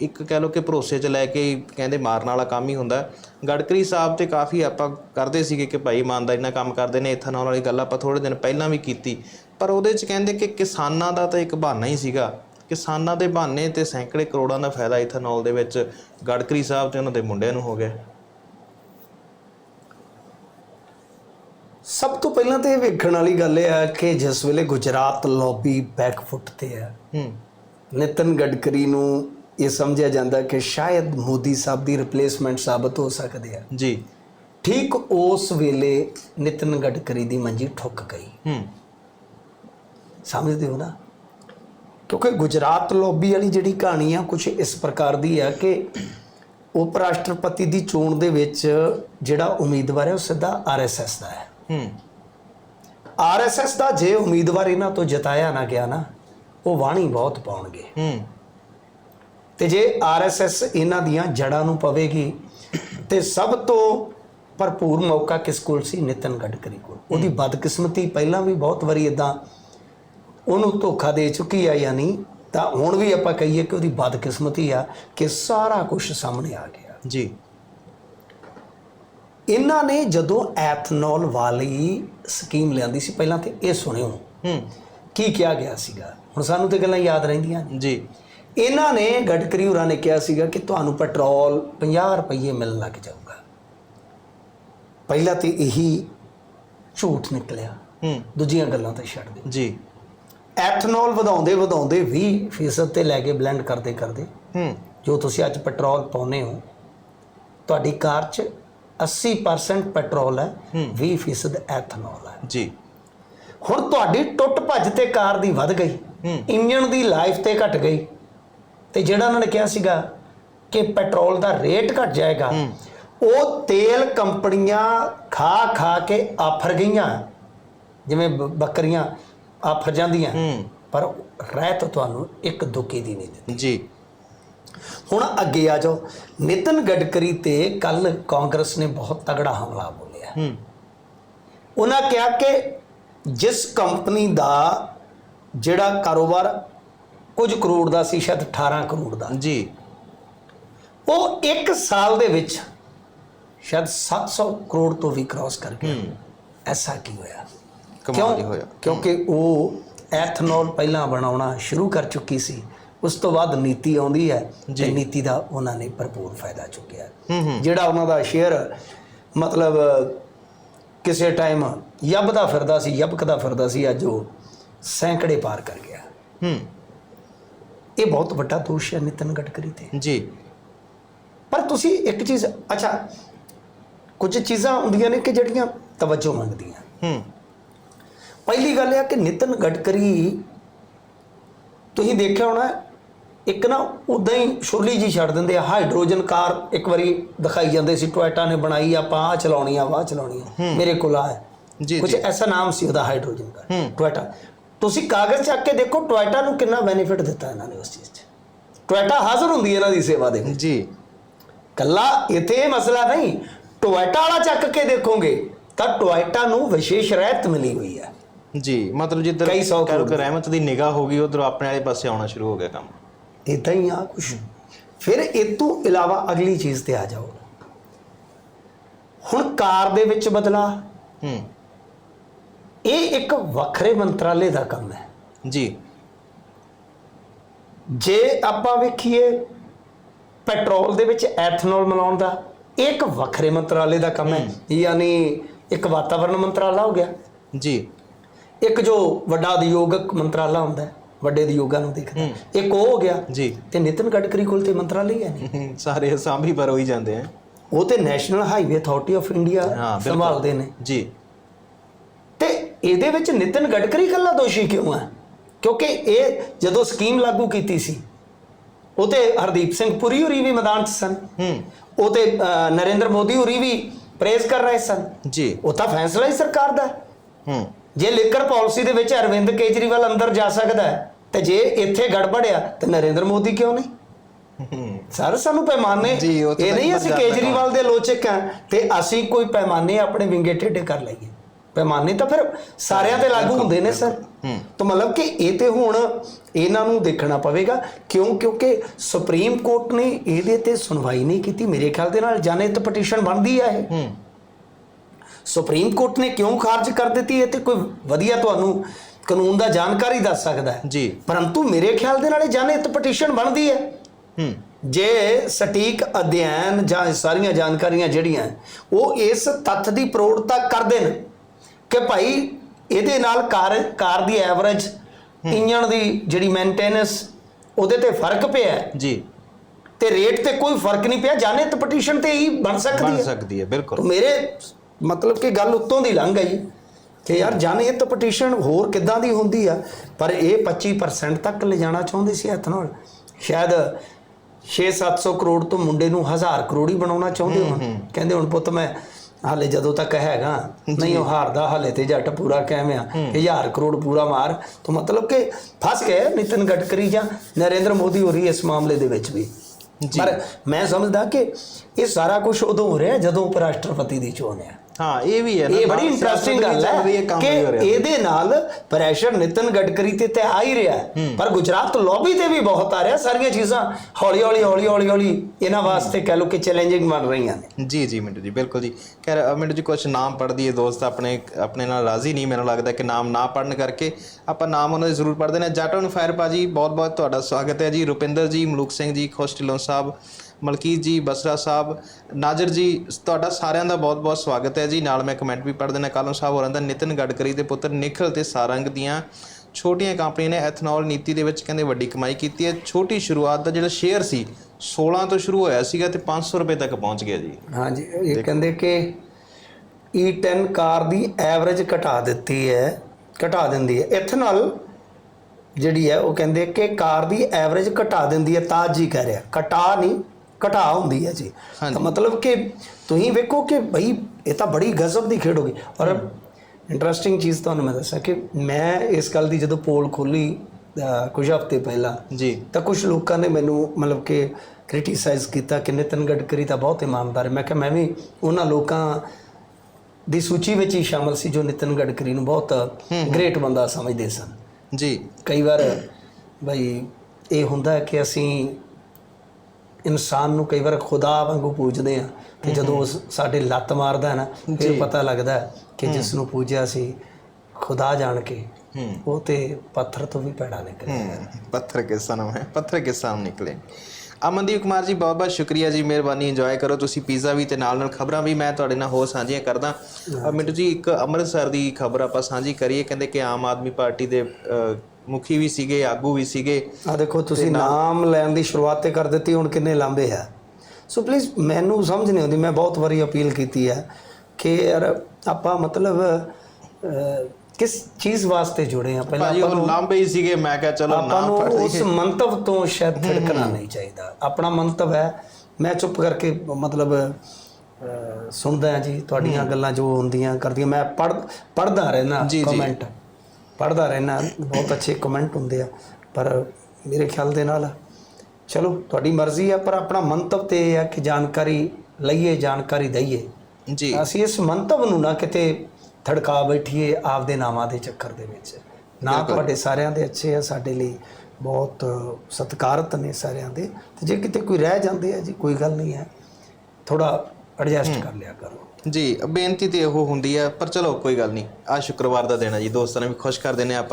ਇੱਕ ਕਹਿ ਲਓ ਕਿ ਭਰੋਸੇ 'ਚ ਲੈ ਕੇ ਕਹਿੰਦੇ ਮਾਰਨ ਵਾਲਾ ਕੰਮ ਹੀ ਹੁੰਦਾ। ਗੜਕਰੀ ਸਾਹਿਬ ਤੇ ਕਾਫੀ ਆਪਾਂ ਕਰਦੇ ਸੀਗੇ ਕਿ ਭਾਈ ਇਮਾਨਦਾਰੀ ਨਾਲ ਕੰਮ ਕਰਦੇ ਨੇ ਇਥਨੋਲ ਵਾਲੀ ਗੱਲ ਆਪਾਂ ਥੋੜੇ ਦਿਨ ਪਹਿਲਾਂ ਵੀ ਕੀਤੀ। ਪਰ ਉਹਦੇ 'ਚ ਕਹਿੰਦੇ ਕਿ ਕਿਸਾਨਾਂ ਦਾ ਤਾਂ ਇੱਕ ਬਹਾਨਾ ਹੀ ਸੀਗਾ। ਕਿਸਾਨਾਂ ਦੇ ਬਹਾਨੇ ਤੇ ਸੈਂਕੜੇ ਕਰੋੜਾਂ ਦਾ ਫਾਇਦਾ ਇਥਨੋਲ ਦੇ ਵਿੱਚ ਗੜਕਰੀ ਸਾਹਿਬ ਤੇ ਉਹਨਾਂ ਦੇ ਮੁੰਡਿਆਂ ਨੂੰ ਹੋ ਗਿਆ। ਸਭ ਤੋਂ ਪਹਿਲਾਂ ਤੇ ਇਹ ਵੇਖਣ ਵਾਲੀ ਗੱਲ ਇਹ ਹੈ ਕਿ ਜਿਸ ਵੇਲੇ ਗੁਜਰਾਤ ਲੌਬੀ ਬੈਕਫੁੱਟ ਤੇ ਹੈ ਹੂੰ। ਨਿਤਨ ਗਡਕਰੀ ਨੂੰ ਇਹ ਸਮਝਿਆ ਜਾਂਦਾ ਕਿ ਸ਼ਾਇਦ ਮੋਦੀ ਸਾਹਿਬ ਦੀ ਰਿਪਲੇਸਮੈਂਟ ਸਾਬਤ ਹੋ ਸਕਦੇ ਆ ਜੀ। ਠੀਕ ਉਸ ਵੇਲੇ ਨਿਤਨ ਗਡਕਰੀ ਦੀ ਮੰਜੀ ਠੁੱਕ ਗਈ। ਹੂੰ। ਸਮਝਦੇ ਹੋ ਨਾ? ਕਿਉਂਕਿ ਗੁਜਰਾਤ ਲੌਬੀ ਵਾਲੀ ਜਿਹੜੀ ਕਹਾਣੀ ਆ ਕੁਝ ਇਸ ਪ੍ਰਕਾਰ ਦੀ ਆ ਕਿ ਉਪ ਰਾਸ਼ਟਰਪਤੀ ਦੀ ਚੋਣ ਦੇ ਵਿੱਚ ਜਿਹੜਾ ਉਮੀਦਵਾਰ ਹੈ ਉਹ ਸਿੱਧਾ ਆਰਐਸਐਸ ਦਾ ਹੈ। ਹੂੰ। ਆਰਐਸਐਸ ਦਾ ਜੇ ਉਮੀਦਵਾਰ ਇਹਨਾਂ ਤੋਂ ਜਿਤਾਇਆ ਨਾ ਗਿਆ ਨਾ ਉਹ ਵਾਣੀ ਬਹੁਤ ਪਾਉਣਗੇ। ਹੂੰ। ਤੇ ਜੇ ਆਰਐਸਐਸ ਇਹਨਾਂ ਦੀਆਂ ਜੜਾਂ ਨੂੰ ਪਵੇਗੀ ਤੇ ਸਭ ਤੋਂ ਭਰਪੂਰ ਮੌਕਾ ਕਿਸ ਕੋਲ ਸੀ? ਨਿਤਨ ਗਡਕਰੀ ਕੋਲ। ਉਹਦੀ ਬਦਕਿਸਮਤੀ ਪਹਿਲਾਂ ਵੀ ਬਹੁਤ ਵਾਰੀ ਇਦਾਂ ਉਹਨੂੰ ਧੋਖਾ ਦੇ ਚੁੱਕੀ ਆ ਯਾਨੀ ਤਾਂ ਹੁਣ ਵੀ ਆਪਾਂ ਕਹੀਏ ਕਿ ਉਹਦੀ ਬਦਕਿਸਮਤੀ ਆ ਕਿ ਸਾਰਾ ਕੁਝ ਸਾਹਮਣੇ ਆ ਗਿਆ। ਜੀ। ਇਹਨਾਂ ਨੇ ਜਦੋਂ ਐਥਨੋਲ ਵਾਲੀ ਸਕੀਮ ਲਿਆਂਦੀ ਸੀ ਪਹਿਲਾਂ ਤੇ ਇਹ ਸੁਣਿਓ। ਹੂੰ। ਕੀ ਕਿਹਾ ਗਿਆ ਸੀਗਾ? ਹੁਣ ਸਾਨੂੰ ਤੇ ਗੱਲਾਂ ਯਾਦ ਰਹਿੰਦੀਆਂ ਜੀ। ਇਹਨਾਂ ਨੇ ਗਡਕਰੀ ਹੋਰਾਂ ਨੇ ਕਿਹਾ ਸੀਗਾ ਕਿ ਤੁਹਾਨੂੰ ਪੈਟਰੋਲ 50 ਰੁਪਏ ਮਿਲਣ ਲੱਗ ਜਾਊਗਾ। ਪਹਿਲਾਂ ਤੇ ਇਹੀ ਝੂਠ ਨਿਕਲਿਆ। ਹੂੰ। ਦੂਜੀਆਂ ਗੱਲਾਂ ਤਾਂ ਛੱਡ ਦਿਓ ਜੀ। ਐਥਨੋਲ ਵਧਾਉਂਦੇ ਵਧਾਉਂਦੇ 20% ਤੇ ਲੈ ਕੇ ਬਲੈਂਡ ਕਰਦੇ ਕਰਦੇ ਹੂੰ। ਜੋ ਤੁਸੀਂ ਅੱਜ ਪੈਟਰੋਲ ਪਾਉਨੇ ਹੋ ਤੁਹਾਡੀ ਕਾਰ 'ਚ 80% ਪੈਟਰੋਲ ਹੈ 20% ਐਥਨੋਲ ਹੈ। ਜੀ। ਹੁਣ ਤੁਹਾਡੀ ਟੁੱਟ ਭੱਜ ਤੇ ਕਾਰ ਦੀ ਵੱਧ ਗਈ। ਇੰਜਣ ਦੀ ਲਾਈਫ ਤੇ ਘਟ ਗਈ। ਤੇ ਜਿਹੜਾ ਉਹਨਾਂ ਨੇ ਕਿਹਾ ਸੀਗਾ ਕਿ ਪੈਟਰੋਲ ਦਾ ਰੇਟ ਘਟ ਜਾਏਗਾ ਉਹ ਤੇਲ ਕੰਪਨੀਆਂ ਖਾ ਖਾ ਕੇ ਆਫਰ ਗਈਆਂ। ਜਿਵੇਂ ਬੱਕਰੀਆਂ ਆਫਰ ਜਾਂਦੀਆਂ। ਪਰ ਰਹਿਤ ਤੁਹਾਨੂੰ ਇੱਕ ਦੁੱਕੀ ਦੀ ਨਹੀਂ ਦਿੱਤੀ ਜੀ। ਹੁਣ ਅੱਗੇ ਆ ਜਾਓ। ਨਿਤਨ ਗਡਕਰੀ ਤੇ ਕੱਲ ਕਾਂਗਰਸ ਨੇ ਬਹੁਤ ਤਗੜਾ ਹਮਲਾ ਬੋਲਿਆ। ਹੂੰ। ਉਹਨਾਂ ਕਿਹਾ ਕਿ ਜਿਸ ਕੰਪਨੀ ਦਾ ਜਿਹੜਾ ਕਾਰੋਬਾਰ ਕੁਝ ਕਰੋੜ ਦਾ ਸੀ ਸ਼ਾਇਦ 18 ਕਰੋੜ ਦਾ। ਜੀ। ਉਹ 1 ਸਾਲ ਦੇ ਵਿੱਚ ਸ਼ਾਇਦ 700 ਕਰੋੜ ਤੋਂ ਵੀ ਕ੍ਰਾਸ ਕਰ ਗਿਆ। ਐਸਾ ਕੀ ਹੋਇਆ? ਕਮਾਲ ਹੋਇਆ। ਕਿਉਂਕਿ ਉਹ ਐਥਨੋਲ ਪਹਿਲਾਂ ਬਣਾਉਣਾ ਸ਼ੁਰੂ ਕਰ ਚੁੱਕੀ ਸੀ। ਉਸ ਤੋਂ ਬਾਅਦ ਨੀਤੀ ਆਉਂਦੀ ਹੈ ਜੀ। ਤੇ ਨੀਤੀ ਦਾ ਉਹਨਾਂ ਨੇ ਭਰਪੂਰ ਫਾਇਦਾ ਚੁੱਕਿਆ। ਜਿਹੜਾ ਉਹਨਾਂ ਦਾ ਸ਼ੇਅਰ ਮਤਲਬ ਕਿਸੇ ਟਾਈਮ ਯੱਬਦਾ ਫਿਰਦਾ ਸੀ ਯਬਕਦਾ ਫਿਰਦਾ ਸੀ ਅੱਜ ਉਹ ਸੈਂਕੜੇ ਪਾਰ ਕਰ ਗਿਆ। ਹੂੰ। ਇਹ ਬਹੁਤ ਵੱਡਾ ਦੋਸ਼ ਹੈ ਨਿਤਨ ਗਡਕਰੀ ਤੇ। ਜੀ। ਪਰ ਤੁਸੀਂ ਇੱਕ ਚੀਜ਼ ਅੱਛਾ ਕੁਝ ਚੀਜ਼ਾਂ ਹੁੰਦੀਆਂ ਨੇ ਕਿ ਜਿਹੜੀਆਂ ਤਵੱਜੋ ਮੰਗਦੀਆਂ। ਹੂੰ। ਪਹਿਲੀ ਗੱਲ ਇਹ ਹੈ ਕਿ ਨਿਤਨ ਗਡਕਰੀ ਤੁਸੀਂ ਦੇਖਿਆ ਹੋਣਾ ਇੱਕ ਨਾ ਉਦਾਂ ਹੀ ਛੁਰਲੀ ਜੀ ਛੱਡ ਦਿੰਦੇ ਆ ਹਾਈਡਰੋਜਨ ਕਾਰ ਇੱਕ ਵਾਰੀ ਦਿਖਾਈ ਜਾਂਦੇ ਸੀ ਟੋਇਟਾ ਨੇ ਬਣਾਈ ਆਪਾਂ ਆ ਚਲਾਉਣੀ ਆ ਵਾਹ ਚਲਾਉਣੀ ਆ ਮੇਰੇ ਕੋਲ ਆ। ਜੀ ਕੁਝ ਐਸਾ ਨਾਮ ਸੀ ਉਹਦਾ ਹਾਈਡਰੋਜਨ ਕਾਰ ਹੂੰ। ਟੋਇਟਾ। ਤੁਸੀਂ ਕਾਗਜ਼ ਚੱਕ ਕੇ ਦੇਖੋ ਟੋਇਟਾ ਨੂੰ ਕਿੰਨਾ ਬੈਨੀਫਿਟ ਦਿੱਤਾ ਇਹਨਾਂ ਨੇ ਉਸ ਚੀਜ਼ 'ਚ। ਟੋਇਟਾ ਹਾਜ਼ਰ ਹੁੰਦੀ ਹੈ ਇਹਨਾਂ ਦੀ ਸੇਵਾ ਦੇ ਵਿੱਚ। ਜੀ। ਕੱਲਾ ਇੱਥੇ ਇਹ ਮਸਲਾ ਨਹੀਂ ਟੋਇਟਾ ਵਾਲਾ ਚੱਕ ਕੇ ਦੇਖੋਗੇ ਤਾਂ ਟੋਇਟਾ ਨੂੰ ਵਿਸ਼ੇਸ਼ ਰਹਿਤ ਮਿਲੀ ਹੋਈ ਹੈ। ਜੀ ਮਤਲਬ ਜਿੱਧਰ ਕਈ ਸੌ ਕਰੋ ਕਰੋੜ। ਰਹਿਮਤ ਦੀ ਨਿਗਾਹ ਹੋ ਗਈ ਉਧਰ ਆਪਣੇ ਵਾਲੇ ਪਾਸੇ ਆਉਣਾ ਸ਼ੁਰੂ ਹੋ ਗਿਆ ਕੰਮ। ਇਦਾਂ ਹੀ ਆ ਕੁਝ ਫਿਰ ਇਹ ਤੋਂ ਇਲਾਵਾ ਅਗਲੀ ਚੀਜ਼ ਤੇ ਆ ਜਾਓ। ਹੁਣ ਕਾਰ ਦੇ ਵਿੱਚ ਬਦਲਾ ਹੂੰ। ਇਹ ਇੱਕ ਵੱਖਰੇ ਮੰਤਰਾਲੇ ਦਾ ਕੰਮ ਹੈ। ਜੀ। ਜੇ ਆਪਾਂ ਵੇਖੀਏ ਪੈਟਰੋਲ ਦੇ ਵਿੱਚ ਐਥਨੋਲ ਮਿਲਾਉਣ ਦਾ ਇਹ ਇੱਕ ਵੱਖਰੇ ਮੰਤਰਾਲੇ ਦਾ ਕੰਮ ਹੈ। ਯਾਨੀ ਇੱਕ ਵਾਤਾਵਰਣ ਮੰਤਰਾਲਾ ਹੋ ਗਿਆ। ਜੀ। ਇੱਕ ਜੋ ਵੱਡਾ ਉਦਯੋਗਕ ਮੰਤਰਾਲਾ ਹੁੰਦਾ ਹੈ ਵੱਡੇ ਉਦਯੋਗਾਂ ਨੂੰ ਦੇਖਦਾ। ਇੱਕ ਉਹ ਹੋ ਗਿਆ ਜੀ। ਤੇ ਨਿਤਨ ਗਡਕਰੀ ਕੋਲ ਤੇ ਮੰਤਰਾਲਾ ਹੀ ਹੈ ਨਹੀਂ। ਸਾਰੇ ਸਾਂਭੀ ਪਰ ਹੋਈ ਜਾਂਦੇ ਆ। ਉਹ ਤੇ National Highway Authority of India ਸੰਭਾਲਦੇ ਨੇ। ਜੀ। ਇਹਦੇ ਵਿੱਚ ਨਿਤਨ ਗਡਕਰੀ ਕੱਲਾ ਦੋਸ਼ੀ ਕਿਉਂ ਹੈ? ਕਿਉਂਕਿ ਇਹ ਜਦੋਂ ਸਕੀਮ ਲਾਗੂ ਕੀਤੀ ਸੀ ਉਹ ਤੇ ਹਰਦੀਪ ਸਿੰਘ ਪੁਰੀ ਹੋਰੀ ਵੀ ਮੈਦਾਨ 'ਚ ਸਨ। ਹੂੰ। ਉਹ ਤੇ ਨਰਿੰਦਰ ਮੋਦੀ ਹੋਰੀ ਵੀ ਪ੍ਰੇਜ਼ ਕਰ ਰਹੇ ਸਨ। ਜੀ। ਉਹ ਤਾਂ ਫੈਸਲਾ ਹੀ ਸਰਕਾਰ ਦਾ ਹੈ। ਜੇ ਲਿਕਰ ਪਾਲਿਸੀ ਦੇ ਵਿੱਚ ਅਰਵਿੰਦ ਕੇਜਰੀਵਾਲ ਅੰਦਰ ਜਾ ਸਕਦਾ ਹੈ ਤੇ ਜੇ ਇੱਥੇ ਗੜਬੜਿਆ ਤੇ ਨਰਿੰਦਰ ਮੋਦੀ ਕਿਉਂ ਨਹੀਂ? ਸਰ ਸਾਨੂੰ ਪੈਮਾਨੇ ਇਹ ਨਹੀਂ ਅਸੀਂ ਕੇਜਰੀਵਾਲ ਦੇ ਲੋਚਕ ਹਾਂ ਤੇ ਅਸੀਂ ਕੋਈ ਪੈਮਾਨੇ ਆਪਣੇ ਵਿੰਗੇ ਟੇਢੇ ਕਰ ਲਈਏ। ਪੈਮਾਨੇ ਤਾਂ ਫਿਰ ਸਾਰਿਆਂ ਤੇ ਲਾਗੂ ਹੁੰਦੇ ਨੇ ਸਰ। ਤਾਂ ਮਤਲਬ ਕਿ ਇਹ ਤੇ ਹੁਣ ਇਹਨਾਂ ਨੂੰ ਦੇਖਣਾ ਪਵੇਗਾ ਕਿਉਂ? ਕਿਉਂਕਿ ਸੁਪਰੀਮ ਕੋਰਟ ਨੇ ਇਹਦੇ ਤੇ ਸੁਣਵਾਈ ਨਹੀਂ ਕੀਤੀ ਮੇਰੇ ਖਿਆਲ ਦੇ ਨਾਲ ਜਨਹਿਤ ਪਟੀਸ਼ਨ ਬਣਦੀ ਆ ਇਹ। ਹੂੰ। ਸੁਪਰੀਮ ਕੋਰਟ ਨੇ ਕਿਉਂ ਖਾਰਜ ਕਰ ਦਿੱਤੀ? ਇਹ ਤੇ ਕੋਈ ਵਧੀਆ ਤੁਹਾਨੂੰ ਕਾਨੂੰਨ ਦਾ ਜਾਣਕਾਰੀ ਦੱਸ ਸਕਦਾ ਹੈ। ਜੀ। ਪਰੰਤੂ ਮੇਰੇ ਖਿਆਲ ਦੇ ਨਾਲ ਇਹ ਜਨਹਿਤ ਪਟੀਸ਼ਨ ਬਣਦੀ ਹੈ। ਹੂੰ। ਜੇ ਸਟੀਕ ਅਧਿਐਨ ਜਾਂ ਸਾਰੀਆਂ ਜਾਣਕਾਰੀਆਂ ਜਿਹੜੀਆਂ ਹੈ, ਉਹ ਇਸ ਤੱਥ ਦੀ ਪ੍ਰੋੜਤਾ ਕਰਦੇ ਨੇ। ਕਿ ਭਾਈ ਇਹਦੇ ਨਾਲ ਕਾਰ ਕਾਰ ਦੀ ਐਵਰੇਜ ਇੰਜਣ ਦੀ ਜਿਹੜੀ ਮੇਨਟੇਨੈਂਸ ਉਹਦੇ ਤੇ ਫ਼ਰਕ ਪਿਆ ਜੀ। ਤੇ ਰੇਟ ਤੇ ਕੋਈ ਫ਼ਰਕ ਨਹੀਂ ਪਿਆ? ਜਾਣੇ ਪਟੀਸ਼ਨ ਤੇ ਹੀ ਬਣ ਸਕਦੀ ਬਣ ਹੈ ਸਕਦੀ ਹੈ ਤਾਂ ਬਿਲਕੁਲ ਮੇਰੇ ਮਤਲਬ ਕਿ ਗੱਲ ਉੱਤੋਂ ਦੀ ਲੰਘ ਗਈ ਕਿ ਯਾਰ ਜਨਹਿਤ ਪਟੀਸ਼ਨ ਹੋਰ ਕਿੱਦਾਂ ਦੀ ਹੁੰਦੀ ਆ? ਪਰ ਇਹ 25% ਤੱਕ ਲਿਜਾਣਾ ਚਾਹੁੰਦੇ ਸੀ ਐਥਨੋਲ ਸ਼ਾਇਦ 6-700 ਕਰੋੜ ਤੋਂ ਮੁੰਡੇ ਨੂੰ 1000 ਕਰੋੜ ਹੀ ਬਣਾਉਣਾ ਚਾਹੁੰਦੇ ਹੋਣ। ਕਹਿੰਦੇ ਹੁਣ ਪੁੱਤ ਮੈਂ ਹਾਲੇ ਜਦੋਂ ਤੱਕ ਹੈਗਾ ਨਹੀਂ ਉਹ ਹਾਰਦਾ ਹਾਲੇ ਤੇ ਜੱਟ ਪੂਰਾ ਕਿਵੇਂ ਆ? 1000 ਕਰੋੜ ਪੂਰਾ ਮਾਰ ਤਾਂ ਮਤਲਬ ਕਿ ਫਸ ਗਏ ਨਿਤਨ ਗਡਕਰੀ ਜਾਂ ਨਰਿੰਦਰ ਮੋਦੀ ਹੋ ਰਹੀ ਇਸ ਮਾਮਲੇ ਦੇ ਵਿੱਚ ਵੀ। ਪਰ ਮੈਂ ਸਮਝਦਾ ਕਿ ਇਹ ਸਾਰਾ ਕੁਝ ਉਦੋਂ ਹੋ ਰਿਹਾ ਜਦੋਂ ਉਪ ਰਾਸ਼ਟਰਪਤੀ ਦੀ ਚੋਣ ਹੈ ਹਾਂ ਇਹ ਵੀ ਹੈ ਇਹ ਬੜੀ ਇੰਟਰਸਟਿੰਗ ਗੱਲ ਹੈ ਕਿ ਇਹਦੇ ਨਾਲ ਪ੍ਰੈਸ਼ਰ ਨਿਤਨ ਗਡਕਰੀ ਤੇ ਤੇ ਆ ਹੀ ਰਿਹਾ। ਪਰ ਗੁਜਰਾਤ ਲੌਬੀ ਤੇ ਵੀ ਬਹੁਤ ਆ ਰਿਹਾ। ਸਾਰੀਆਂ ਚੀਜ਼ਾਂ ਹੌਲੀ ਹੌਲੀ ਹੌਲੀ ਹੌਲੀ ਹੌਲੀ ਇਹਨਾਂ ਵਾਸਤੇ ਕਹਿ ਲੋ ਕਿ ਚੈਲੰਜਿੰਗ ਬਣ ਰਹੀਆਂ ਨੇ। ਜੀ ਜੀ ਮਿੰਟੂ ਜੀ ਬਿਲਕੁਲ ਜੀ। ਖੈਰ ਮਿੰਟੂ ਜੀ ਕੁਝ ਨਾਮ ਪੜ੍ਹਦੀ ਹੈ ਦੋਸਤ ਆਪਣੇ ਆਪਣੇ ਨਾਲ ਰਾਜ਼ੀ ਨਹੀਂ। ਮੈਨੂੰ ਲੱਗਦਾ ਕਿ ਨਾਮ ਨਾ ਪੜਨ ਕਰਕੇ ਆਪਾਂ ਨਾਮ ਉਹਨਾਂ ਦੇ ਜ਼ਰੂਰ ਪੜ੍ਹਦੇ ਨੇ ਜੱਟਨ ਫਾਇਰ ਭਾਜੀ ਬਹੁਤ ਬਹੁਤ ਤੁਹਾਡਾ ਸਵਾਗਤ ਹੈ ਜੀ। ਰੁਪਿੰਦਰ ਜੀ ਮਲੂਕ ਸਿੰਘ ਜੀ ਖੁਸ਼ ਢਿੱਲੋਂ ਸਾਹਿਬ ਮਲਕੀਤ ਜੀ, ਬਸਰਾ ਸਾਹਿਬ, ਨਾਜ਼ਰ ਜੀ, ਤੁਹਾਡਾ ਸਾਰਿਆਂ ਦਾ ਬਹੁਤ ਬਹੁਤ ਸਵਾਗਤ ਹੈ ਜੀ। ਨਾਲ ਮੈਂ ਕਮੈਂਟ ਵੀ ਪੜ੍ਹ ਦੇਣਾ ਕਾਲਮ ਸਾਹਿਬ ਹੋਰਾਂ ਦਾ, ਨਿਤਨ ਗਡਕਰੀ ਦੇ ਪੁੱਤਰ ਨਿਖਲ ਤੇ ਸਾਰੰਗ ਦੀਆਂ ਛੋਟੀਆਂ ਕੰਪਨੀਆਂ ਨੇ ਐਥਨੋਲ ਨੀਤੀ ਦੇ ਵਿੱਚ ਕਹਿੰਦੇ ਵੱਡੀ ਕਮਾਈ ਕੀਤੀ ਹੈ। ਛੋਟੀ ਸ਼ੁਰੂਆਤ ਦਾ ਜਿਹੜਾ ਸ਼ੇਅਰ ਸੀ 16 ਤੋਂ ਸ਼ੁਰੂ ਹੋਇਆ ਸੀਗਾ ਤੇ 500 ਰੁਪਏ ਤੱਕ ਪਹੁੰਚ ਗਿਆ ਜੀ। ਹਾਂਜੀ, ਇਹ ਕਹਿੰਦੇ ਕਿ E10 ਕਾਰ ਦੀ ਐਵਰੇਜ ਘਟਾ ਦਿੱਤੀ ਹੈ, ਘਟਾ ਦਿੰਦੀ ਹੈ। ਇਥਨਲ ਜਿਹੜੀ ਹੈ, ਉਹ ਕਹਿੰਦੇ ਕਿ ਕਾਰ ਦੀ ਐਵਰੇਜ ਘਟਾ ਦਿੰਦੀ ਹੈ ਤਾਜ ਜੀ ਕਹਿ ਰਿਹਾ। ਘਟਾ ਨਹੀਂ ਘਟਾ ਹੁੰਦੀ ਹੈ ਜੀ। ਤਾਂ ਮਤਲਬ ਕਿ ਤੁਸੀਂ ਵੇਖੋ ਕਿ ਭਈ ਇਹ ਤਾਂ ਬੜੀ ਗਜ਼ਬ ਦੀ ਖੇਡ ਹੋ ਗਈ। ਔਰ ਇੰਟਰਸਟਿੰਗ ਚੀਜ਼ ਤੁਹਾਨੂੰ ਮੈਂ ਦੱਸਾਂ ਕਿ ਮੈਂ ਇਸ ਗੱਲ ਦੀ ਜਦੋਂ ਪੋਲ ਖੋਲੀ ਕੁਝ ਹਫ਼ਤੇ ਪਹਿਲਾਂ ਜੀ। ਤਾਂ ਕੁਝ ਲੋਕਾਂ ਨੇ ਮੈਨੂੰ ਮਤਲਬ ਕਿ ਕ੍ਰਿਟਿਸਾਈਜ਼ ਕੀਤਾ ਕਿ ਨਿਤਨ ਗਡਕਰੀ ਤਾਂ ਬਹੁਤ ਇਮਾਨਦਾਰ ਹੈ। ਮੈਂ ਕਿਹਾ ਮੈਂ ਵੀ ਉਹਨਾਂ ਲੋਕਾਂ ਦੀ ਸੂਚੀ ਵਿੱਚ ਹੀ ਸ਼ਾਮਲ ਸੀ ਜੋ ਨਿਤਨ ਗਡਕਰੀ ਨੂੰ ਬਹੁਤ ਗ੍ਰੇਟ ਬੰਦਾ ਸਮਝਦੇ ਸਨ। ਜੀ। ਕਈ ਵਾਰ ਬਈ ਇਹ ਹੁੰਦਾ ਕਿ ਅਸੀਂ ਇਨਸਾਨ ਨੂੰ ਕਈ ਵਾਰ ਖੁਦਾ ਵਾਂਗੂ ਪੂਜਦੇ ਆ ਕਿ ਜਦੋਂ ਉਹ ਸਾਡੇ ਲੱਤ ਮਾਰਦਾ ਹੈ ਨਾ ਫਿਰ ਪਤਾ ਲੱਗਦਾ ਕਿ ਜਿਸ ਨੂੰ ਪੂਜਿਆ ਸੀ ਖੁਦਾ ਜਾਣ ਕੇ ਉਹ ਤੇ ਪੱਥਰ ਤੋਂ ਵੀ ਪੈੜਾ ਨਿਕਲਿਆ। ਹਮ, ਪੱਥਰ ਕੇ ਸਨਮ ਹੈ ਪੱਥਰ ਕੇ ਸਾਮ ਨਿਕਲੇ। ਅਮਨਦੀਪ ਕੁਮਾਰ ਜੀ ਬਹੁਤ ਬਹੁਤ ਸ਼ੁਕਰੀਆ ਜੀ ਮਿਹਰਬਾਨੀ ਇੰਜੋਏ ਕਰੋ। ਤੁਸੀਂ ਪੀਜ਼ਾ ਵੀ ਤੇ ਨਾਲ ਨਾਲ ਖਬਰਾਂ ਵੀ ਮੈਂ ਤੁਹਾਡੇ ਨਾਲ ਹੋਰ ਸਾਂਝੀਆਂ ਕਰਦਾ। ਮਿੰਟੂ ਜੀ ਇੱਕ ਅੰਮ੍ਰਿਤਸਰ ਦੀ ਖਬਰ ਆਪਾਂ ਸਾਂਝੀ ਕਰੀਏ। ਕਹਿੰਦੇ ਕਿ ਆਮ ਆਦਮੀ ਪਾਰਟੀ ਦੇ ਮੁਖੀ ਵੀ ਸੀਗੇ ਆਗੂ ਵੀ ਸੀਗੇ। ਆ ਦੇਖੋ ਤੁਸੀਂ ਨਾਮ ਲੈਣ ਦੀ ਸ਼ੁਰੂਆਤ ਤੇ ਕਰ ਦਿੱਤੀ ਹੁਣ ਕਿੰਨੇ ਲਾਂਬੇ ਆ। ਸੋ ਪਲੀਜ਼ ਮੈਨੂੰ ਸਮਝ ਨਹੀਂ ਆਉਂਦੀ ਮੈਂ ਬਹੁਤ ਵਾਰੀ ਅਪੀਲ ਕੀਤੀ ਹੈ ਕਿ ਯਾਰ ਆਪਾਂ ਮਤਲਬ ਕਿਸ ਚੀਜ਼ ਵਾਸਤੇ ਜੁੜੇ ਆ ਪਹਿਲਾਂ ਭਾਜੀ ਉਹ ਲਾਂਬੇ ਹੀ ਸੀਗੇ ਮੈਂ ਕਿਹਾ ਚਲੋ ਆਪਾਂ ਨਾ ਨੂੰ ਉਸ ਮੰਤਵ ਤੋਂ ਸ਼ਾਇਦ ਥੜਕਣਾ ਨਹੀਂ ਚਾਹੀਦਾ। ਆਪਣਾ ਮੰਤਵ ਹੈ ਮੈਂ ਚੁੱਪ ਕਰਕੇ ਮਤਲਬ ਸੁਣਦਾ ਜੀ ਤੁਹਾਡੀਆਂ ਗੱਲਾਂ ਜੋ ਹੁੰਦੀਆਂ ਕਰਦੀਆਂ। ਮੈਂ ਪੜ ਪੜਦਾ ਰਹਿਣਾ ਕਮੈਂਟ ਪੜਦਾ ਰਹਿਣਾ ਬਹੁਤ ਅੱਛੇ ਕਮੈਂਟ ਹੁੰਦੇ ਆ ਪਰ ਮੇਰੇ ਖਿਆਲ ਦੇ ਨਾਲ ਚਲੋ ਤੁਹਾਡੀ ਮਰਜ਼ੀ ਆ ਪਰ ਆਪਣਾ ਮੰਤਵ ਤੇ ਇਹ ਆ ਕਿ ਜਾਣਕਾਰੀ ਲਈਏ ਜਾਣਕਾਰੀ ਦਈਏ। ਜੀ। ਅਸੀਂ ਇਸ ਮੰਤਵ ਨੂੰ ਨਾ ਕਿਤੇ ਥੜਕਾ ਬੈਠੀਏ ਆਪਦੇ ਨਾਮਾਂ ਦੇ ਚੱਕਰ ਦੇ ਵਿੱਚ। ਨਾ ਤੁਹਾਡੇ ਸਾਰਿਆਂ ਦੇ ਅੱਛੇ ਆ ਸਾਡੇ ਲਈ ਬਹੁਤ ਸਤਿਕਾਰਤ ਨੇ ਸਾਰਿਆਂ ਦੇ। ਤੇ ਜੇ ਕਿਤੇ ਕੋਈ ਰਹਿ ਜਾਂਦੇ ਆ ਜੀ ਕੋਈ ਗੱਲ ਨਹੀਂ ਹੈ। ਥੋੜਾ ਐਡਜਸਟ ਕਰ ਲਿਆ ਕਰੋ। ਜੀ, ਬੇਨਤੀ ਤੇ ਉਹ ਹੁੰਦੀ ਹੈ ਪਰ ਚਲੋ ਕੋਈ ਗੱਲ ਨਹੀਂ। ਆ ਸ਼ੁੱਕਰਵਾਰ ਦਾ ਦਿਨ ਆ ਜੀ, ਦੋਸਤਾਂ ਨੇ ਵੀ ਖੁਸ਼ ਕਰ ਦਿੰਨੇ ਆਪਾਂ।